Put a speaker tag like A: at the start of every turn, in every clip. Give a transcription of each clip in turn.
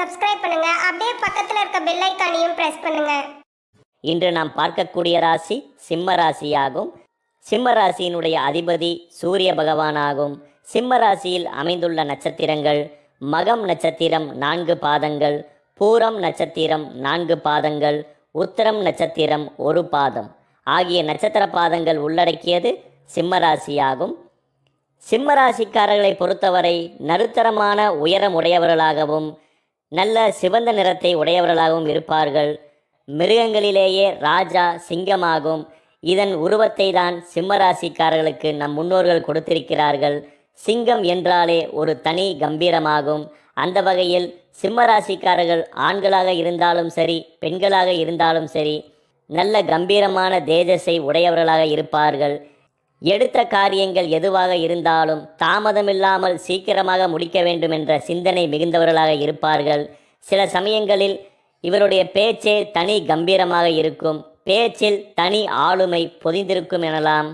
A: Subscribe பண்ணுங்க. அப்படியே பக்கத்துல இருக்க பெல் ஐக்கானையும் பிரஸ் பண்ணுங்க.
B: இன்று நாம் பார்க்கக்கூடிய ராசி சிம்ம ராசியாகும். சிம்ம ராசியினுடைய அதிபதி சூரிய பகவானாகும். சிம்ம ராசியில் அமைந்துள்ள நட்சத்திரங்கள் மகம் நட்சத்திரம் நான்கு பாதங்கள் பூரம் நட்சத்திரம் நான்கு பாதங்கள் உத்தரம் நட்சத்திரம் ஒரு பாதம். ஆகிய நட்சத்திர பாதங்கள் உள்ளடக்கியது சிம்மராசியாகும் சிம்மராசிக்காரர்களை பொறுத்தவரை நடுத்தரமான உயரம் உடையவர்களாகவும் நல்ல சிவந்த நிறத்தை உடையவர்களாகவும் இருப்பார்கள். மிருகங்களிலேயே ராஜா சிங்கமாகும். இதன் உருவத்தை தான் சிம்மராசிக்காரர்களுக்கு நம் முன்னோர்கள் கொடுத்திருக்கிறார்கள். சிங்கம் என்றாலே ஒரு தனி கம்பீரமாகும். அந்த வகையில் சிம்ம ராசிக்காரர்கள் ஆண்களாக இருந்தாலும் சரி பெண்களாக இருந்தாலும் சரி நல்ல கம்பீரமான தேஜஸை உடையவர்களாக இருப்பார்கள். எடுத்த காரியங்கள் எதுவாக இருந்தாலும் தாமதமில்லாமல் சீக்கிரமாக முடிக்க வேண்டும் என்ற சிந்தனை மிகுந்தவர்களாக இருப்பார்கள். சில சமயங்களில் இவருடைய பேச்சே தனி கம்பீரமாக இருக்கும். பேச்சில் தனி ஆளுமை பொதிந்திருக்கும் எனலாம்.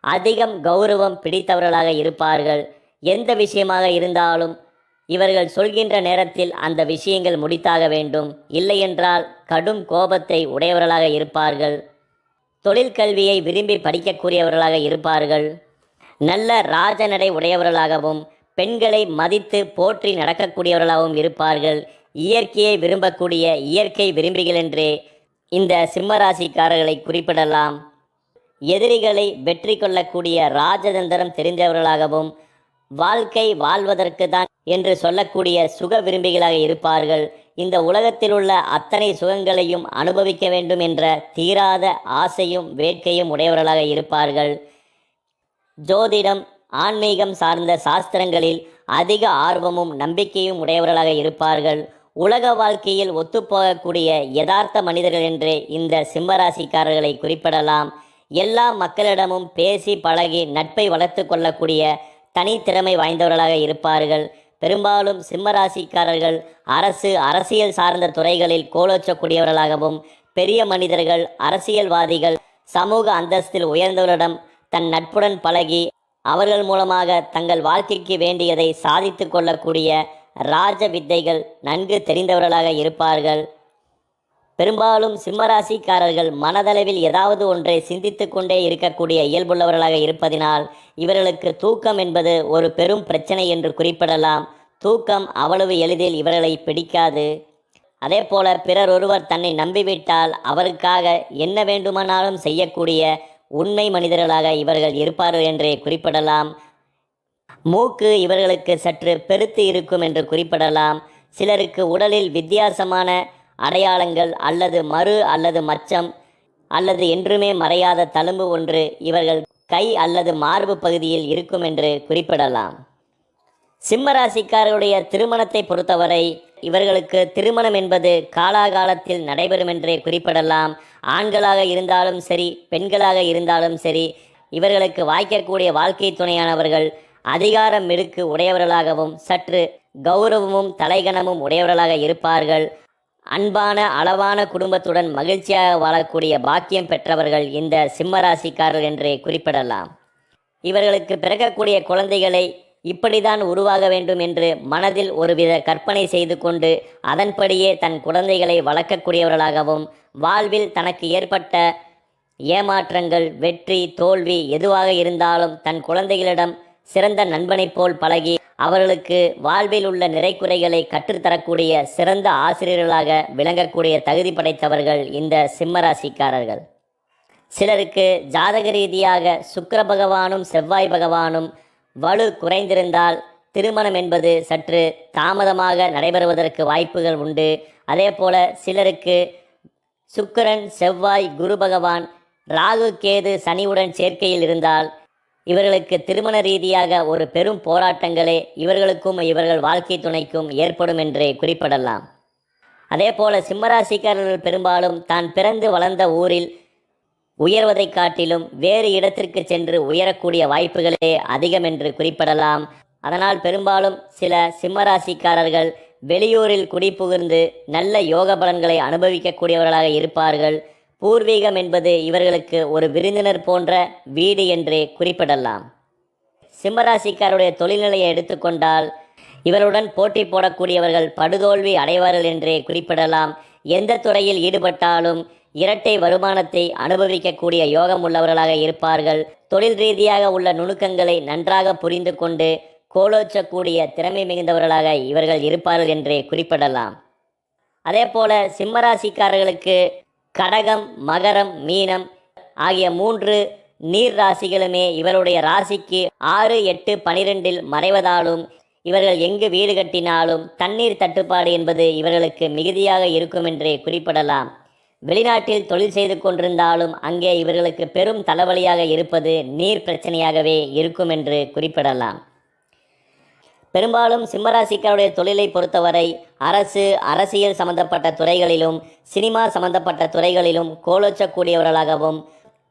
B: அதிகம் கௌரவம் பிடித்தவர்களாக இருப்பார்கள். எந்த விஷயமாக இருந்தாலும் இவர்கள் சொல்கின்ற நேரத்தில் அந்த விஷயங்கள் முடித்தாக வேண்டும். இல்லையென்றால் கடும் கோபத்தை உடையவர்களாக இருப்பார்கள். தொழிற்கல்வியை விரும்பி படிக்கக்கூடியவர்களாக இருப்பார்கள். நல்ல ராஜநடை உடையவர்களாகவும் பெண்களை மதித்து போற்றி நடக்கக்கூடியவர்களாகவும் இருப்பார்கள். இயற்கையை விரும்பக்கூடிய இயற்கை விரும்பிகள் என்றே இந்த சிம்மராசிக்காரர்களை குறிப்பிடலாம். எதிரிகளை வெற்றி கொள்ளக்கூடிய ராஜதந்திரம் தெரிந்தவர்களாகவும் வாழ்க்கை வாழ்வதற்கு தான் என்று சொல்லக்கூடிய சுக விரும்பிகளாக இருப்பார்கள். இந்த உலகத்தில் உள்ள அத்தனை சுகங்களையும் அனுபவிக்க வேண்டும் என்ற தீராத ஆசையும் வேட்கையும் உடையவர்களாக இருப்பார்கள். ஜோதிடம் ஆன்மீகம் சார்ந்த சாஸ்திரங்களில் அதிக ஆர்வமும் நம்பிக்கையும் உடையவர்களாக இருப்பார்கள். உலக வாழ்க்கையில் ஒத்துப்போகக்கூடிய யதார்த்த மனிதர்கள் என்று இந்த சிம்மராசிக்காரர்களை குறிப்பிடலாம். எல்லா மக்களிடமும் பேசி பழகி நட்பை வளர்த்து கொள்ளக்கூடிய தனித்திறமை வாய்ந்தவர்களாக இருப்பார்கள். பெரும்பாலும் சிம்மராசிக்காரர்கள் அரசு அரசியல் சார்ந்த துறைகளில் கோலோச்சக்கூடியவர்களாகவும் பெரிய மனிதர்கள் அரசியல்வாதிகள் சமூக அந்தஸ்தில் உயர்ந்தவரிடம் தன் நட்புடன் பழகி அவர்கள் மூலமாக தங்கள் வாழ்க்கைக்கு வேண்டியதை சாதித்து கொள்ளக்கூடிய ராஜ வித்தைகள் நன்கு தெரிந்தவர்களாக இருப்பார்கள். பெரும்பாலும் சிம்மராசிக்காரர்கள் மனதளவில் ஏதாவது ஒன்றை சிந்தித்து கொண்டே இருக்கக்கூடிய இயல்புள்ளவர்களாக இருப்பதினால் இவர்களுக்கு தூக்கம் என்பது ஒரு பெரும் பிரச்சனை என்று குறிப்பிடலாம். தூக்கம் அவ்வளவு எளிதில் இவர்களை பிடிக்காது. அதே போல பிறர் ஒருவர் தன்னை நம்பிவிட்டால் அவருக்காக என்ன வேண்டுமானாலும் செய்யக்கூடிய உண்மை மனிதர்களாக இவர்கள் இருப்பார்கள் என்றே குறிப்பிடலாம். மூக்கு இவர்களுக்கு சற்று பெருத்து இருக்கும் என்று குறிப்பிடலாம். சிலருக்கு உடலில் வித்தியாசமான அடையாளங்கள் அல்லது மறு அல்லது மச்சம் அல்லது என்றுமே மறையாத தழும்பு ஒன்று இவர்கள் கை அல்லது மார்பு பகுதியில் இருக்கும் என்று குறிப்பிடலாம். சிம்மராசிக்காரருடைய திருமணத்தை பொறுத்தவரை இவர்களுக்கு திருமணம் என்பது காலாகாலத்தில் நடைபெறும் என்றே குறிப்பிடலாம். ஆண்களாக இருந்தாலும் சரி பெண்களாக இருந்தாலும் சரி இவர்களுக்கு வாய்க்கக்கூடிய வாழ்க்கை துணையானவர்கள் அதிகாரம் மிடுக்கு உடையவர்களாகவும் சற்று கௌரவமும் தலைகணமும் உடையவர்களாக இருப்பார்கள். அன்பான அளவான குடும்பத்துடன் மகிழ்ச்சியாக வாழக்கூடிய பாக்கியம் பெற்றவர்கள் இந்த சிம்மராசிக்காரர் என்றே குறிப்பிடலாம். இவர்களுக்கு பிறக்கக்கூடிய குழந்தைகளை இப்படிதான் உருவாக வேண்டும் என்று மனதில் ஒருவித கற்பனை செய்து கொண்டு அதன்படியே தன் குழந்தைகளை வளர்க்கக்கூடியவர்களாகவும் வாழ்வில் தனக்கு ஏற்பட்ட ஏமாற்றங்கள் வெற்றி தோல்வி எதுவாக இருந்தாலும் தன் குழந்தைகளிடம் சிறந்த நண்பனைப் போல் பழகி அவர்களுக்கு வாழ்வில் உள்ள நிறைக்குறைகளை கற்றுத்தரக்கூடிய சிறந்த ஆசிரியர்களாக விளங்கக்கூடிய தகுதி படைத்தவர்கள் இந்த சிம்மராசிக்காரர்கள். சிலருக்கு ஜாதக ரீதியாக சுக்கர பகவானும் செவ்வாய் பகவானும் வலு குறைந்திருந்தால் திருமணம் என்பது சற்று தாமதமாக நடைபெறுவதற்கு வாய்ப்புகள் உண்டு. அதே போல சிலருக்கு சுக்கிரன் செவ்வாய் குரு பகவான் ராகு கேது சனியுடன் சேர்க்கையில் இருந்தால் இவர்களுக்கு திருமண ரீதியாக ஒரு பெரும் போராட்டங்களே இவர்களுக்கும் இவர்கள் வாழ்க்கை துணைக்கும் ஏற்படும் என்றே குறிப்பிடலாம். அதே போல சிம்மராசிக்காரர்கள் பெரும்பாலும் தான் பிறந்து வளர்ந்த ஊரில் உயர்வதை காட்டிலும் வேறு இடத்திற்கு சென்று உயரக்கூடிய வாய்ப்புகளே அதிகம் என்று குறிப்பிடலாம். அதனால் பெரும்பாலும் சில சிம்மராசிக்காரர்கள் வெளியூரில் குடிபுகுந்து நல்ல யோக பலன்களை அனுபவிக்கக்கூடியவர்களாக இருப்பார்கள். பூர்வீகம் என்பது இவர்களுக்கு ஒரு விருந்தினர் போன்ற வீடு என்றே குறிப்பிடலாம். சிம்மராசிக்காருடைய தொழில்நிலையை எடுத்துக்கொண்டால் இவருடன் போட்டி போடக்கூடியவர்கள் படுதோல்வி அடைவார்கள் என்றே குறிப்பிடலாம். எந்த துறையில் ஈடுபட்டாலும் இரட்டை வருமானத்தை அனுபவிக்கக்கூடிய யோகம் உள்ளவர்களாக இருப்பார்கள். தொழில் ரீதியாக உள்ள நுணுக்கங்களை நன்றாக புரிந்து கொண்டு கோலோச்சக்கூடிய திறமை மிகுந்தவர்களாக இவர்கள் இருப்பார்கள் என்றே குறிப்பிடலாம். அதே போல சிம்மராசிக்காரர்களுக்கு கடகம் மகரம் மீனம் ஆகிய மூன்று நீர் ராசிகளுமே இவருடைய ராசிக்கு ஆறு எட்டு பனிரெண்டில் மறைவதாலும் இவர்கள் எங்கு வீடு கட்டினாலும் தண்ணீர் தட்டுப்பாடு என்பது இவர்களுக்கு மிகுதியாக இருக்கும் என்றே குறிப்பிடலாம். வெளிநாட்டில் தொழில் செய்து கொண்டிருந்தாலும் அங்கே இவர்களுக்கு பெரும் தலைவலியாக இருப்பது நீர் பிரச்சனையாகவே இருக்கும் என்று குறிப்பிடலாம். பெரும்பாலும் சிம்மராசிக்காருடைய தொழிலை பொறுத்தவரை அரசு அரசியல் சம்பந்தப்பட்ட துறைகளிலும் சினிமா சம்பந்தப்பட்ட துறைகளிலும் கோலோச்சக்கூடியவர்களாகவும்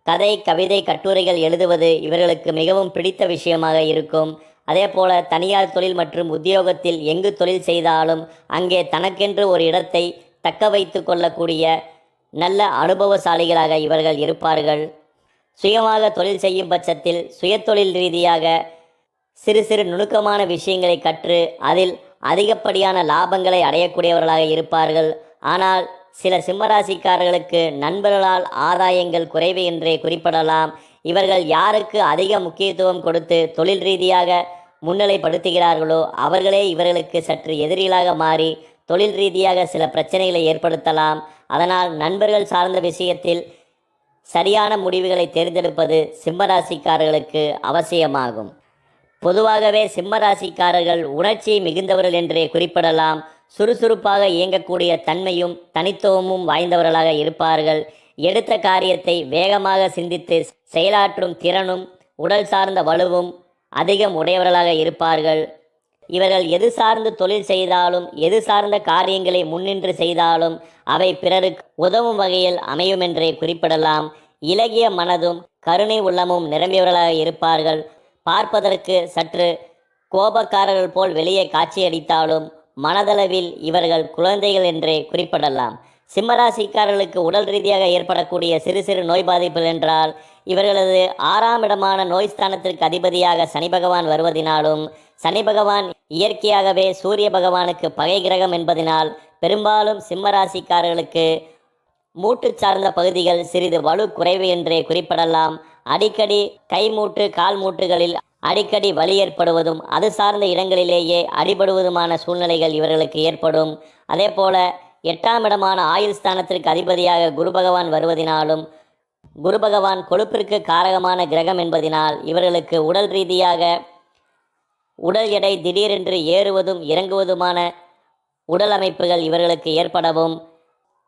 B: கதை கவிதை கட்டுரைகள் எழுதுவது இவர்களுக்கு மிகவும் பிடித்த விஷயமாக இருக்கும். அதே போல தனியார் தொழில் மற்றும் உத்தியோகத்தில் எங்கு தொழில் செய்தாலும் அங்கே தனக்கென்று ஒரு இடத்தை தக்க வைத்து கொள்ளக்கூடிய நல்ல அனுபவசாலிகளாக இவர்கள் இருப்பார்கள். சுயமாக தொழில் செய்யும் பட்சத்தில் சுயத்தொழில் ரீதியாக சிறு சிறு நுணுக்கமான விஷயங்களை கற்று அதில் அதிகப்படியான லாபங்களை அடையக்கூடியவர்களாக இருப்பார்கள். ஆனால் சில சிம்மராசிக்காரர்களுக்கு நண்பர்களால் ஆதாயங்கள் குறைவு என்றே குறிப்பிடலாம். இவர்கள் யாருக்கு அதிக முக்கியத்துவம் கொடுத்து தொழில் ரீதியாக முன்னிலைப்படுத்துகிறார்களோ அவர்களே இவர்களுக்கு சற்று எதிரிகளாக மாறி தொழில் ரீதியாக சில பிரச்சனைகளை ஏற்படுத்தலாம். அதனால் நண்பர்கள் சார்ந்த விஷயத்தில் சரியான முடிவுகளை தேர்ந்தெடுப்பது சிம்மராசிக்காரர்களுக்கு அவசியமாகும். பொதுவாகவே சிம்மராசிக்காரர்கள் உணர்ச்சி மிகுந்தவர்கள் என்றே குறிப்பிடலாம். சுறுசுறுப்பாக இயங்கக்கூடிய தன்மையும் தனித்துவமும் வாய்ந்தவர்களாக இருப்பார்கள். எடுத்த காரியத்தை வேகமாக சிந்தித்து செயலாற்றும் திறனும் உடல் சார்ந்த வலுவும் அதிகம் உடையவர்களாக இருப்பார்கள். இவர்கள் எது சார்ந்து தொழில் செய்தாலும் எது சார்ந்த காரியங்களை முன்னின்று செய்தாலும் அவை பிறருக்கு உதவும் வகையில் அமையும் என்றே குறிப்பிடலாம். இலகிய மனதும் கருணை உள்ளமும் நிரம்பியவர்களாக இருப்பார்கள். பார்ப்பதற்கு சற்று கோபக்காரர்கள் போல் வெளியே காட்சியளித்தாலும் மனதளவில் இவர்கள் குழந்தைகள் என்றே குறிப்பிடலாம். சிம்மராசிக்காரர்களுக்கு உடல் ரீதியாக ஏற்படக்கூடிய சிறு சிறு நோய் பாதிப்புகள் என்றால் இவர்களது ஆறாம் இடமான நோய் ஸ்தானத்திற்கு அதிபதியாக சனி பகவான் வருவதினாலும் சனி பகவான் இயற்கையாகவே சூரிய பகவானுக்கு பகை கிரகம் என்பதனால் பெரும்பாலும் சிம்மராசிக்காரர்களுக்கு மூட்டு சார்ந்த பகுதிகள் சிறிது வலு குறைவு என்றே குறிப்பிடலாம். அடிக்கடி கை மூட்டு கால் மூட்டுகளில் அடிக்கடி வலி ஏற்படுவதும் அது சார்ந்த இடங்களிலேயே அடிபடுவதுமான சூழ்நிலைகள் இவர்களுக்கு ஏற்படும். அதே போல எட்டாம் இடமான ஆயுள் ஸ்தானத்திற்கு அதிபதியாக குரு பகவான் வருவதினாலும் குரு பகவான் கொழுப்பிற்கு காரகமான கிரகம் என்பதினால் இவர்களுக்கு உடல் ரீதியாக உடல் எடை திடீரென்று ஏறுவதும் இறங்குவதுமான உடல் அமைப்புகள் இவர்களுக்கு ஏற்படவும்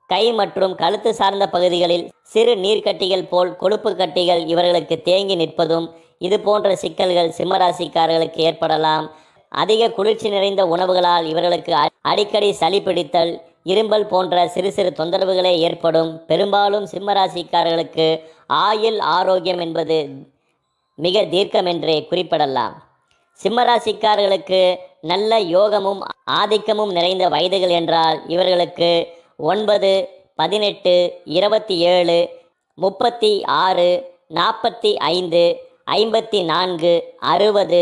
B: கை மற்றும் கழுத்து சார்ந்த பகுதிகளில் சிறு நீர்க்கட்டிகள் போல் கொழுப்பு கட்டிகள் இவர்களுக்கு தேங்கி நிற்பதும் இது போன்ற சிக்கல்கள் சிம்மராசிக்காரர்களுக்கு ஏற்படலாம். அதிக குளிர்ச்சி நிறைந்த உணவுகளால் இவர்களுக்கு அடிக்கடி சளி பிடித்தல் இரும்பல் போன்ற சிறு சிறு தொந்தரவுகளே ஏற்படும். பெரும்பாலும் சிம்மராசிக்காரர்களுக்கு ஆயுள் ஆரோக்கியம் என்பது மிக தீர்க்கம் என்றே குறிப்பிடலாம். சிம்மராசிக்காரர்களுக்கு நல்ல யோகமும் ஆதிக்கமும் நிறைந்த வயதுகள் என்றால் இவர்களுக்கு ஒன்பது பதினெட்டு இருபத்தி ஏழு முப்பத்தி ஆறு நாற்பத்தி ஐந்து ஐம்பத்தி நான்கு அறுபது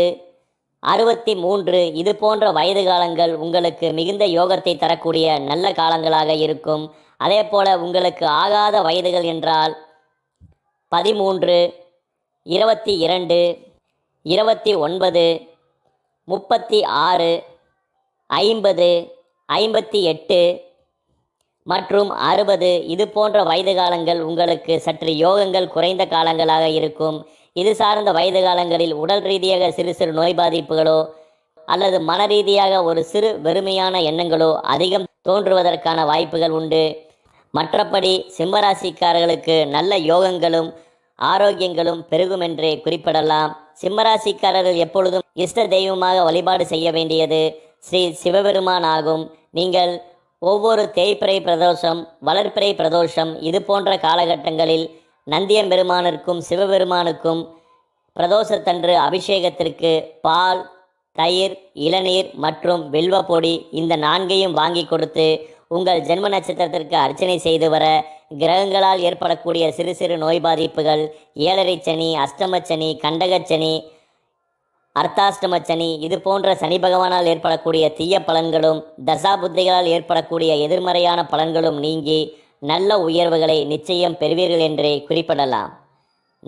B: அறுபத்தி மூன்று இது போன்ற வயது காலங்கள் உங்களுக்கு மிகுந்த யோகத்தை தரக்கூடிய நல்ல காலங்களாக இருக்கும். அதே போல் உங்களுக்கு ஆகாத வயதுகள் என்றால் பதிமூன்று இருபத்தி இரண்டு இருபத்தி ஒன்பது முப்பத்தி ஆறு ஐம்பது ஐம்பத்தி எட்டு மற்றும் அறுபது. இது போன்ற வயது காலங்கள் உங்களுக்கு சற்று யோகங்கள் குறைந்த காலங்களாக இருக்கும். இது சார்ந்த வயது காலங்களில் உடல் ரீதியாக சிறு சிறு நோய் பாதிப்புகளோ அல்லது மன ரீதியாக ஒரு சிறு வெறுமையான எண்ணங்களோ அதிகம் தோன்றுவதற்கான வாய்ப்புகள் உண்டு. மற்றபடி சிம்மராசிக்காரர்களுக்கு நல்ல யோகங்களும் ஆரோக்கியங்களும் பெருகும் என்றே குறிப்பிடலாம். சிம்மராசிக்காரர்கள் எப்பொழுதும் இஷ்ட தெய்வமாக வழிபாடு செய்ய வேண்டியது ஸ்ரீ சிவபெருமான் ஆகும். நீங்கள் ஒவ்வொரு தேய்பிறை பிரதோஷம் வளர்ப்பிறை பிரதோஷம் இது போன்ற காலகட்டங்களில் நந்தியம்பெருமானிற்கும் சிவபெருமானுக்கும் பிரதோஷத்தன்று அபிஷேகத்திற்கு பால் தயிர் இளநீர் மற்றும் வெல்வப்பொடி பொடி இந்த நான்கையும் வாங்கி கொடுத்து உங்கள் ஜென்ம நட்சத்திரத்திற்கு அர்ச்சனை செய்து வர கிரகங்களால் ஏற்படக்கூடிய சிறு சிறு நோய் பாதிப்புகள் ஏழரை சனி அஷ்டமச்சனி சனி கண்டகச் சனி அர்த்தாஷ்டம சனி இது போன்ற சனி பகவானால் ஏற்படக்கூடிய தீய பலன்களும் தசா புத்திகளால் ஏற்படக்கூடிய எதிர்மறையான பலன்களும் நீங்கி நல்ல உயர்வுகளை நிச்சயம் பெறுவீர்கள் என்றே குறிப்பிடலாம்.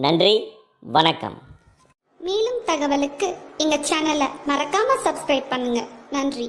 B: நன்றி வணக்கம்.
C: மேலும் தகவலுக்கு எங்க சேனலை மறக்காம சப்ஸ்கிரைப் பண்ணுங்க. நன்றி.